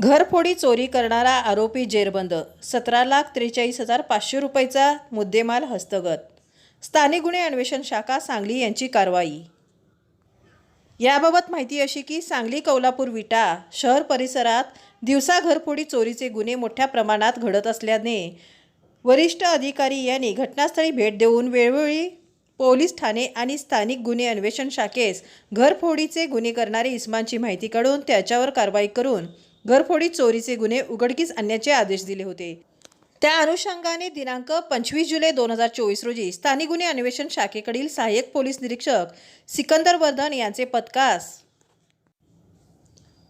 घरफोडी चोरी करणारा आरोपी जेरबंद सतरा लाख त्रेचाळीस हजार पाचशे रुपयाचा मुद्देमाल हस्तगत. स्थानिक गुन्हे अन्वेषण शाखा सांगली यांची कारवाई. याबाबत माहिती अशी की सांगली कौलापूर विटा शहर परिसरात दिवसा घरफोडी चोरीचे गुन्हे मोठ्या प्रमाणात घडत असल्याने वरिष्ठ अधिकारी यांनी घटनास्थळी भेट देऊन वेळोवेळी पोलीस ठाणे आणि स्थानिक गुन्हे अन्वेषण शाखेस घरफोडीचे गुन्हे करणारे इस्मांची माहिती काढून त्याच्यावर कारवाई करून घरफोडी चोरीचे गुन्हे उघडकीस आणण्याचे आदेश दिले होते. त्या अनुषंगाने दिनांक पंचवीस जुलै दोन हजार चोवीस रोजी स्थानिक गुन्हे अन्वेषण शाखेकडील सहाय्यक पोलीस निरीक्षक सिकंदर वर्धन यांचे पथकास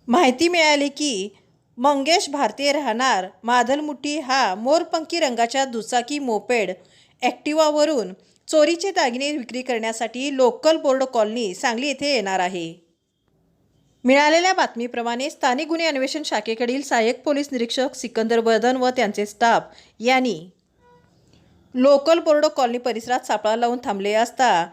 माहिती मिळाली की मंगेश भारतीय राहणार माधलमुठी हा मोरपंखी रंगाच्या दुचाकी मोपेड ॲक्टिवावरून चोरीचे दागिने विक्री करण्यासाठी लोकल बोर्ड कॉलनी सांगली येथे येणार आहे. मिळालेल्या बातमीप्रमाणे स्थानिक गुन्हे अन्वेषण शाखेकडील सहाय्यक पोलीस निरीक्षक सिकंदर वर्धन व त्यांचे स्टाफ यांनी लोकल बोर्डो कॉलनी परिसरात सापळा लावून थांबले असता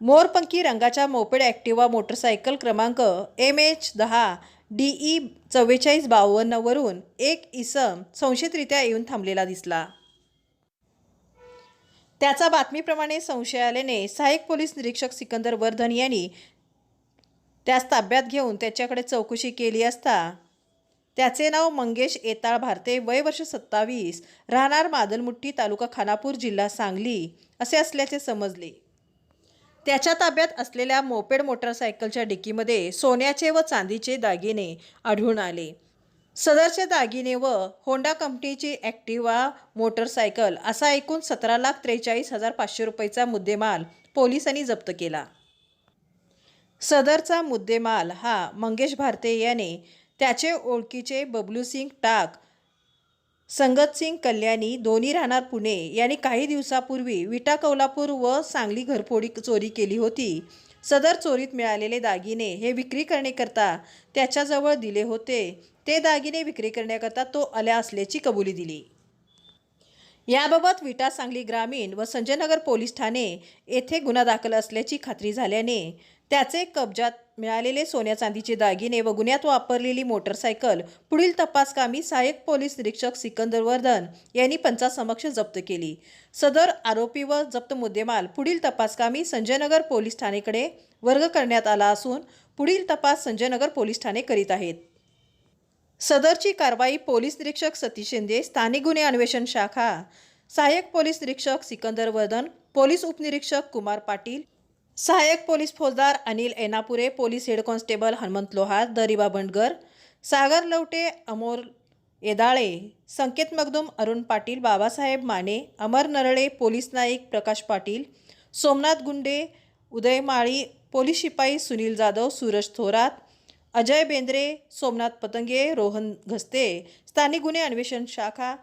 मोरपंखी रंगाच्या मोपेड ॲक्टिवा मोटरसायकल क्रमांक एम एच दहा डी ई चव्वेचाळीस बावन्नवरून एक इसम संशयितरित्या येऊन थांबलेला दिसला. त्याचा बातमीप्रमाणे संशयालेने सहाय्यक पोलीस निरीक्षक सिकंदर वर्धन यांनी त्यास ताब्यात घेऊन त्याच्याकडे चौकशी केली असता. त्याचे नाव मंगेश येताळ भारते. वय वर्ष सत्तावीस. राहणार मादलमुट्टी तालुका खानापूर जिल्हा सांगली असे असल्याचे समजले. त्याच्या ताब्यात असलेल्या मोपेड मोटरसायकलच्या डिकीमध्ये सोन्याचे व चांदीचे दागिने आढळून आले. सदरचे दागिने व होंडा कंपनीची ॲक्टिवा मोटरसायकल असा एकूण सतरा लाख त्रेचाळीस हजार पाचशे रुपयेचा मुद्देमाल पोलिसांनी जप्त केला. सदरचा मुद्देमाल हा मंगेश भारते याने त्याचे ओळखीचे बबलूसिंग टाक संगतसिंग कल्याणी दोन्ही राहणार पुणे यांनी काही दिवसापूर्वी विटा कौलापूर व सांगली घरफोडी चोरी केली होती. सदर चोरीत मिळालेले दागिने हे विक्री करण्याकरता त्याच्याजवळ दिले होते. ते दागिने विक्री करण्याकरता तो आल्या असल्याची कबुली दिली. याबाबत विटा सांगली ग्रामीण व संजयनगर पोलीस ठाणे येथे गुन्हा दाखल असल्याची खात्री झाल्याने त्याचे कब्जात मिळालेले सोन्या चांदीचे दागिने व गुन्ह्यात वापरलेली मोटरसायकल पुढील तपासकामी सहाय्यक पोलीस निरीक्षक सिकंदर वर्धन यांनी पंचासमक्ष जप्त केली. सदर आरोपी व जप्त मुद्देमाल पुढील तपासकामी संजयनगर पोलीस ठाणेकडे वर्ग करण्यात आला असून पुढील तपास संजयनगर पोलीस ठाणे करीत आहेत. सदरची कारवाई पोलीस निरीक्षक सतीश शिंदे स्थानिक गुन्हे अन्वेषण शाखा सहाय्यक पोलीस निरीक्षक सिकंदर वर्धन पोलीस उपनिरीक्षक कुमार पाटील सहाय्यक पोलीस फौजदार Anil Enapure police head constable Hanumant Lohar Dariba Bandgar Sagar Lavate Amol Yedale Sanket Magdum Arun Patil Babasaheb Mane Amar Narale police Naik Prakash Patil Somnath Gunde Uday Mali police शिपाई सुनील जाधव सूरज थोरात अजय बेंद्रे सोमनाथ पतंगे रोहन घस्ते स्थानिक गुन्हे अन्वेषण शाखा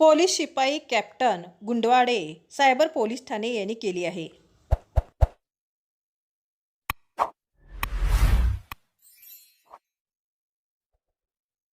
पोलीस शिपाई captain Gundwade cyber police Thane यांनी केली आहे.